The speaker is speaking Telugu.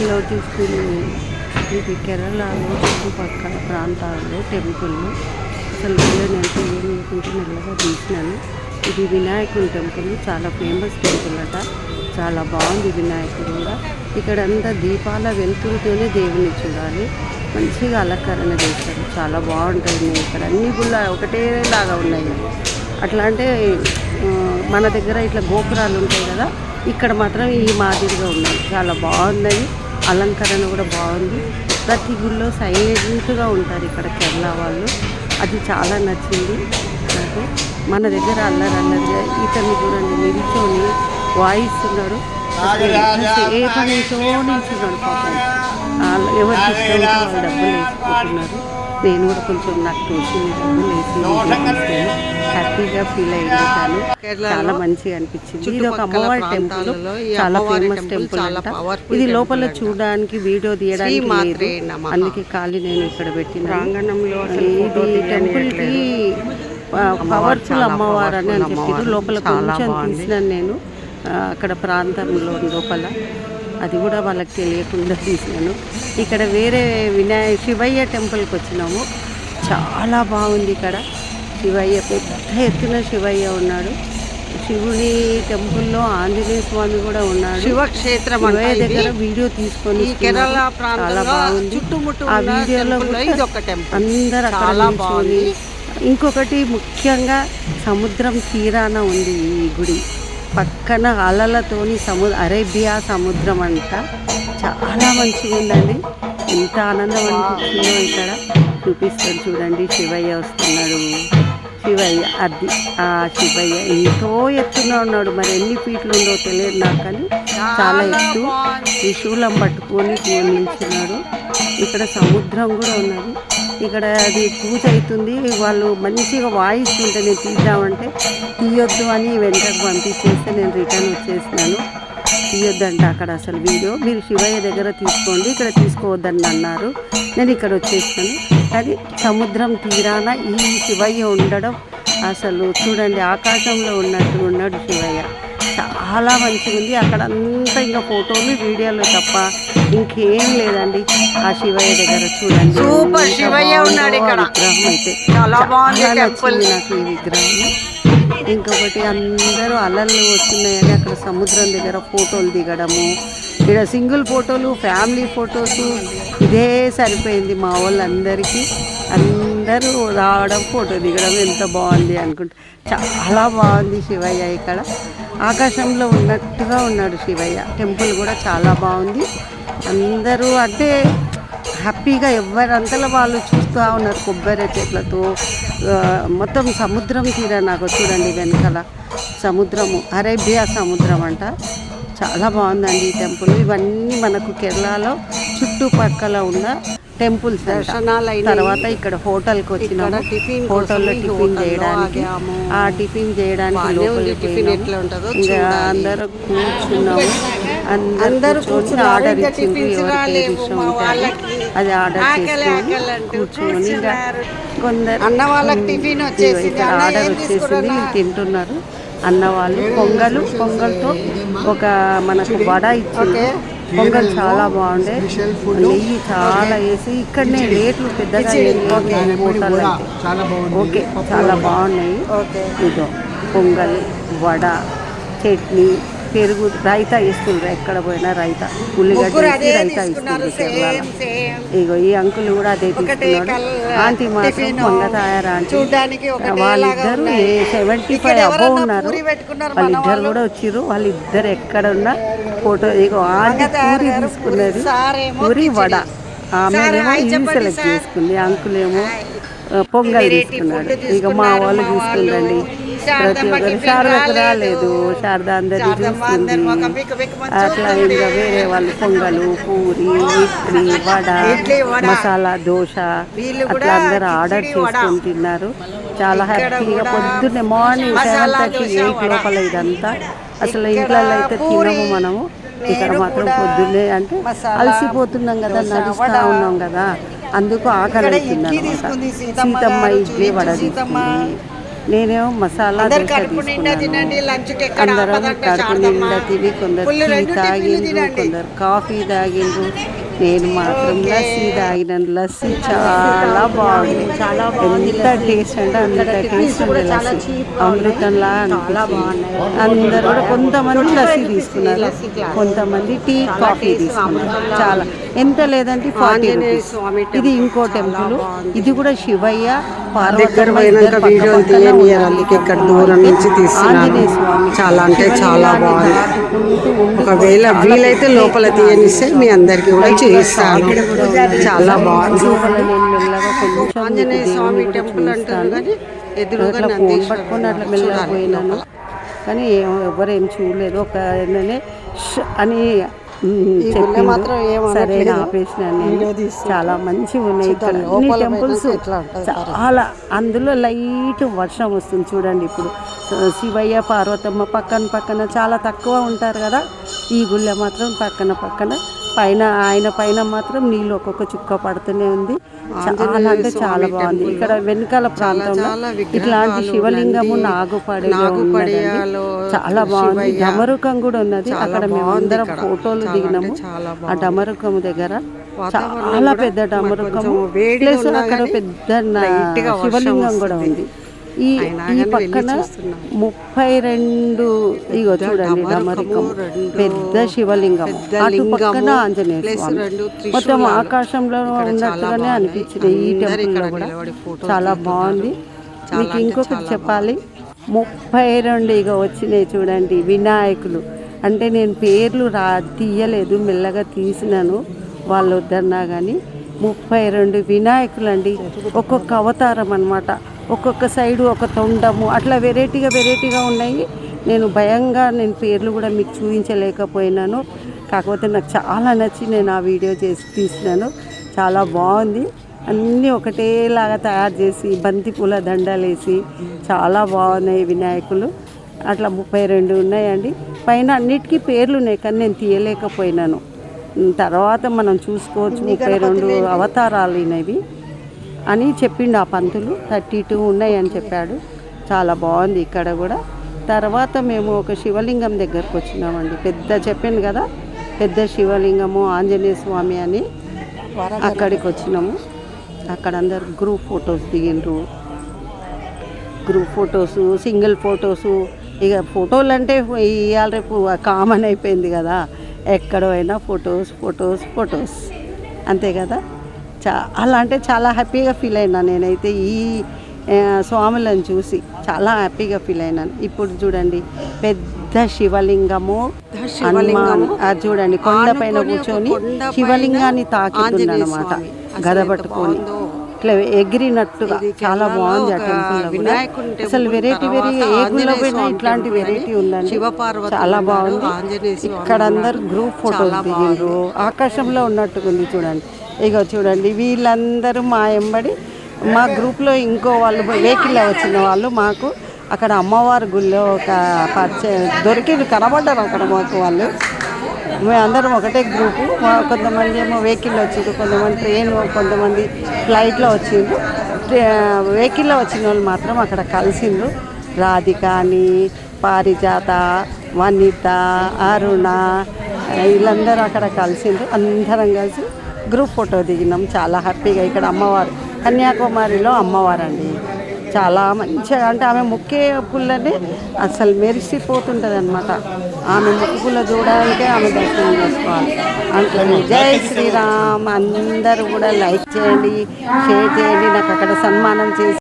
హలో తీసుకుని ఇది కేరళలో చుట్టుపక్కల ప్రాంతాల్లో టెంపుల్ అసలు నేను ఏం మెల్లగా తీసినాను. ఇది వినాయకుని టెంపుల్ చాలా ఫేమస్ టెంపుల్ అట. చాలా బాగుంది వినాయకుడు కూడా. ఇక్కడ అంతా దీపాల వెలుతురుతోనే దేవుని చూడాలి. మంచిగా అలంకరణ చేస్తారు. చాలా బాగుంటుంది ఇక్కడ. అన్ని గుళ్ళ ఒకటేలాగా ఉన్నాయి. అట్లా అంటే మన దగ్గర ఇట్లా గోపురాలు ఉంటాయి కదా ఇక్కడ మాత్రం ఈ మాదిరిగా ఉన్నాయి. చాలా బాగున్నాయి. అలంకరణ కూడా బాగుంది. ప్రతి గుళ్ళో సైలెంట్గా ఉంటారు ఇక్కడ కేరళ వాళ్ళు. అది చాలా నచ్చింది. నాకు మన దగ్గర అల్లరి అల్లరిగా ఇతన్ని చూడండి నిల్చొని వాయిస్తున్నాడు ఏ పని నిల్చున్నాడు పాపం. ఎవరికి డబ్బులు వేసుకుంటున్నారు. నేను కూడా కొంచెం నాకు తీసుకున్నాను. హ్యాపీగా ఫీల్ అయ్యాను చాలా మంచిగా అనిపించింది ఇది ఒక అమ్మవారి టెంపుల్ చాలా ఫేమస్ టెంపుల్ అంట ఇది లోపల. చూడడానికి వీడియో తీయడానికి లేదు. అందుకే ఖాళీ నేను ఇక్కడ పెట్టిన ప్రాంగణంలో ఇది టెంపుల్కి పవర్ఫుల్ అమ్మవారు అని చెప్పారు అమ్మవారు. లోపల కొంచెం. తీసినాను నేను అక్కడ ప్రాంతంలో లోపల అది కూడా వాళ్ళకి తెలియకుండా తీసినాను. ఇక్కడ వేరే వినాయ శివయ్య టెంపుల్కి వచ్చినాము. చాలా బాగుంది ఇక్కడ. శివయ్య పెద్ద ఎత్తున శివయ్య ఉన్నాడు. శివుని టెంపుల్లో ఆంజనేయ స్వామి కూడా ఉన్నాడు. శివక్షేత్రం శివయ్య. దగ్గర వీడియో తీసుకొని కేరళ చాలా బాగుంది. చుట్టుముట్టు ఆ వీడియోలో అందరు అక్కడ చాలా నిల్చొని బాగుంది. ఇంకొకటి ముఖ్యంగా సముద్రం తీరాన ఉంది ఈ గుడి. పక్కన అలలతోని సము అరేబియా సముద్రం అంట చాలా మంచిగా ఉందండి ఎంత ఆనందం అనిపిస్తుందో ఇక్కడ చూపిస్తాను చూడండి. శివయ్య వస్తున్నాడు. శివయ్య అది ఆ శివయ్య ఎంతో ఎత్తున ఉన్నాడు. మరి ఎన్ని ఫీట్లు ఉందో తెలియదు నాకు కానీ. చాలా ఎత్తు. త్రిశూలం పట్టుకొని నిల్చున్నాడు ఇక్కడ సముద్రం కూడా ఉన్నది. ఇక్కడ అది పూజ అవుతుంది. వాళ్ళు మంచిగా వాయిస్తుంటే నేను తీద్దామంటే తీయొద్దు అని వెంటకు పంపించేస్తే నేను రిటర్న్ వచ్చేసినాను. తీయొద్దంట అక్కడ అసలు వీడియో. మీరు శివయ్య దగ్గర తీసుకోండి. ఇక్కడ తీసుకోవద్దని అన్నారు. నేను ఇక్కడ వచ్చేసాను అది సముద్రం తీరాన ఈ శివయ్య ఉండడం అసలు చూడండి ఆకాశంలో ఉన్నట్టు ఉన్నాడు శివయ్య. చాలా మంచిగా ఉంది అక్కడ అంతా ఇంకా ఫోటోలు వీడియోలు తప్ప ఇంకేం లేదండి. ఆ శివయ్య దగ్గర చూడండి. సూపర్ శివయ్య ఉన్నాడు ఇక్కడ. విగ్రహం అయితే. చాలా. నచ్చింది నాకు ఈ విగ్రహం. ఇంకొకటి అందరూ అలలు వస్తున్నాయని అక్కడ సముద్రం దగ్గర ఫోటోలు దిగడము. ఇక్కడ సింగిల్ ఫోటోలు ఫ్యామిలీ ఫొటోస్. ఇదే సరిపోయింది మా వాళ్ళందరికీ. అందరూ రావడం ఫోటో దిగడం ఎంత బాగుంది అనుకుంటా. చాలా బాగుంది శివయ్య ఇక్కడ. ఆకాశంలో ఉన్నట్టుగా ఉన్నాడు శివయ్య. టెంపుల్ కూడా చాలా బాగుంది. అందరూ అంటే హ్యాపీగా ఎవరంతలో వాళ్ళు చూస్తూ ఉన్నారు కొబ్బరి చెట్లతో. మొత్తం సముద్రం తీర నాకు చూడండి వెనకాల. సముద్రము అరేబియా సముద్రం అంట. చాలా బాగుందండి ఈ టెంపుల్. ఇవన్నీ మనకు కేరళలో చుట్టుపక్కల ఉన్న టెంపుల్స్. తర్వాత ఇక్కడ హోటల్కి వచ్చినాము హోటల్లో టిఫిన్ చేయడానికి. ఆ టిఫిన్ చేయడానికి టిఫిన్. ఎట్లా ఉంటుందో ఇంకా. అందరూ కూర్చున్నాము అందరూ కూర్చొని. ఆర్డర్ ఇష్టం ఉంటే అది. ఆర్డర్ చేసుకొని కూర్చొని ఇంకా. కొందరు అన్న వాళ్ళకి టిఫిన్ వచ్చేసింది. అన్న ఆర్డర్ వచ్చేసింది తింటున్నారు అన్న వాళ్ళు పొంగలు పొంగల్తో ఒక మనకు వడ ఇచ్చింది పొంగల్ చాలా బాగుండే. నెయ్యి చాలా వేసి ఇక్కడనే రేట్లు పెద్దగా ఓకే. చాలా బాగున్నాయి. ఇదో పొంగల్ వడ చట్నీ పెరుగు రైతా ఇస్తుండ్రు. ఎక్కడ పోయినా రైతా. ఉల్లిగడ్డ రైతా ఇస్తుండ్రు ఇగో ఈ అంకుల్ కూడా అదే తీసుకున్నాడు. ఆంటీ మాత్రం ఒకటే లాగా వాళ్ళిద్దరు. సెవెంటీ ఫైవ్ అబో ఎవరన్నా ఉన్నారు వాళ్ళిద్దరు వాళ్ళు. కూడా వచ్చిర్రు. వాళ్ళిద్దరు ఎక్కడ ఉన్నా ఫోటో ఇగో ఆంటీ పూరి తీసుకున్నది పూరి. వడ. ఆమె ఏమో చెప్పండి సెలెక్ట్. చేసుకుంది. అంకుల్ ఏమో హాయ్. ఆ, పొంగల్ తీసుకున్నాడు ఇక మా వాళ్ళు తీసుకుందండి ప్రతి ఒక్కరు శారదకు రాలేదు. శారద అందరి చూస్తుంది అట్లా. ఇంకా వేరే వాళ్ళు పొంగలు పూరి ఇడ్లీ వడ. మసాలా దోశ అట్లా అందరు ఆర్డర్. చేసుకొని తిన్నారు చాలా హ్యాపీగా పొద్దున్నే మార్నింగ్ సెవెన్ థర్టీ ఎయిట్. లోపల ఇదంతా అసలు ఇంట్లో అయితే తినము మనము ఇక్కడ మాత్రం పొద్దున్నే అంటే అలసిపోతున్నాం కదా నడుస్తా. ఉన్నాం కదా అందుకు ఆకలి సీతమ్మ ఇడ్లీ వడ. తీసుకుంది. నేనేమో మసాలా అందరు కడుపు నిండా తినండి కడుపు. నిండా తిని కొందరు టీ తాగిండ్రు. కొందరు కాఫీ తాగిండ్రు. నేను మాత్రం. లస్సీ తాగిన లస్సీ చాలా బాగుంది. చాలా బాగుంది. ఎంత టేస్ట్ అంటే అంత టేస్ట్ ఉంది లస్సీ. అమృతంలా. అందరు కూడా కొంతమంది లస్సీ తీసుకున్నారు. కొంతమంది టీ కాఫీ తీసుకున్నారు. చాలా ఎంత లేదంటే ఫార్టీ రూపీస్. స్వామి ఇది ఇంకో టెంపుల్. ఇది కూడా శివయ్య ఇక్కడ దూరం నుంచి చాలా అంటే చాలా బాగుంది. ఒకవేళ వీలైతే లోపల తీయనిస్తే మీ అందరికి కూడా చేయిస్తాను. చాలా బాగుంది. ఆంజనేయ స్వామి టెంపుల్ అంటారు. కానీ ఎదురుగా. కానీ ఎవరు ఏం చూడలేదు. ఒక అని ఏం సరే తీస్తున్నా. చాలా మంచిగా ఉన్నాయి. ఇక్కడ అన్ని టెంపుల్స్ చాలా అందులో లైట్ వర్షం వస్తుంది చూడండి ఇప్పుడు. శివయ్య పార్వతమ్మ పక్కన పక్కన చాలా తక్కువ ఉంటారు కదా. ఈ గుళ్ళ మాత్రం పక్కన పక్కన పైన ఆయన పైన మాత్రం నీళ్ళు ఒక్కొక్క చుక్క పడుతూనే ఉంది. చాలా అంటే చాలా బాగుంది. ఇక్కడ వెనకాల ప్రాంతంలో ఇట్లాంటి శివలింగము నాగుపడే చాలా బాగుంది. డమరుకం కూడా ఉన్నది. అక్కడ మేము అందరం. ఫోటోలు దిగినాము. ఆ డమరుకం దగ్గర చాలా పెద్ద డమరుకం ప్లస్ అక్కడ పెద్ద శివలింగం కూడా. ఉంది. ఈ ఈ కానీ పక్కన. ముప్పై రెండు ఇగో చూడండి డమరుకం పెద్ద శివలింగం అటు పక్కన ఆంజనేయ స్వామి. మొత్తం ఆకాశంలో ఉన్నట్టుగానే. అనిపించింది. ఈ అందరు టెంపుల్ ఇక్కడ లో కూడా చాలా. బాగుంది. మీకు ఇంకొకటి చెప్పాలి. ముప్పై రెండు ఇక వచ్చినాయి చూడండి వినాయకులు. అంటే నేను పేర్లు రా తీయలేదు మెల్లగా తీసినాను వాళ్ళు వద్దన్నా కానీ ముప్పై రెండు వినాయకులు అండి ఒక్కొక్క అవతారం అన్నమాట. ఒక్కొక్క సైడు ఒక తొండము. అట్లా వెరైటీగా వెరైటీగా ఉన్నాయి. నేను భయంగా నేను పేర్లు కూడా మీకు చూపించలేకపోయినాను. కాకపోతే నాకు చాలా నచ్చి నేను ఆ వీడియో చేసి తీసినాను. చాలా బాగుంది. అన్నీ ఒకటేలాగా తయారు చేసి బంతి పూల దండలు వేసి చాలా బాగున్నాయి వినాయకులు. అట్లా ముప్పై రెండు ఉన్నాయండి. పైన అన్నిటికీ పేర్లు ఉన్నాయి కానీ నేను తీయలేకపోయినాను. తర్వాత మనం చూసుకోవచ్చు ముప్పై రెండు అవతారాలు ఇవి అని చెప్పిండు ఆ పంతులు. థర్టీ టూ ఉన్నాయని చెప్పాడు. చాలా బాగుంది ఇక్కడ కూడా. తర్వాత మేము ఒక శివలింగం దగ్గరకు వచ్చినామండి. పెద్ద చెప్పాను కదా పెద్ద శివలింగము ఆంజనేయ స్వామి అని అక్కడికి వచ్చినాము. అక్కడ అందరు group photos దిగిండ్రు. Group photos single photos. ఇక ఫోటోలు అంటే ఇవాళ రేపు కామన్ అయిపోయింది కదా. ఎక్కడ పోయినా ఫొటోస్ ఫొటోస్ ఫొటోస్. అంతే కదా? చాలా అంటే చాలా హ్యాపీగా ఫీల్ అయినా నేనైతే ఈ స్వాములను చూసి చాలా హ్యాపీగా ఫీల్ అయినాను. ఇప్పుడు చూడండి పెద్ద శివలింగము హనుమాన్ అది చూడండి కొండ పైన కూర్చొని శివలింగాన్ని తాకిందనమాట ఆంజనేయ స్వామి. అసలు గద ఎంత పట్టుకొని బాగుందో. ఇట్లా ఎగిరినట్టుగా చాలా బాగుంది ఆ టెంపుల్ అసలు వెరైటీ వెరైటీ ఏ గుళ్ళో పోయినా ఇట్లాంటి వెరైటీ ఉందండి. చాలా బాగుంది. ఇక్కడ అందరు. గ్రూప్ ఫొటోస్ చాలా దిగిండ్రు ఆకాశంలో ఉన్నట్టుగా ఉంది చూడండి. ఇగో చూడండి వీళ్ళందరూ మా ఎంబడి మా గ్రూప్లో ఇంకో వాళ్ళు వెహికల్లో వచ్చిన వాళ్ళు మాకు అక్కడ అమ్మవారి గుళ్ళో ఒక పరిచయం దొరికి కనబడ్డారు అక్కడ మాకు వాళ్ళు. మేమందరం ఒకటే గ్రూపు మా- కొంతమంది ఏమో వెహికల్లో వచ్చిండ్రు కొంతమంది ట్రైన్ కొంతమంది ఫ్లైట్లో వచ్చిండ్రు. వెహికల్లో వచ్చిన వాళ్ళు మాత్రం అక్కడ కలిసిండ్రు. రాధికాని పారిజాత వనిత అరుణ వీళ్ళందరూ అక్కడ కలిసిండ్రు అందరం కలిసి గ్రూప్ ఫోటో దిగినాం. చాలా హ్యాపీగా ఇక్కడ అమ్మవారు కన్యాకుమారిలో అమ్మవారు అండి చాలా మంచిగా అంటే ఆమె మొక్కే పుల్లని అసలు మెరిసిపోతుంటుంది అనమాట ఆమె ముక్కు పుల్ల చూడడానికే ఆమె దర్శనం చేసుకోవాలి. అంటే జై శ్రీరామ్ అందరూ కూడా లైక్ చేయండి షేర్ చేయండి. నాకు అక్కడ సన్మానం చేసి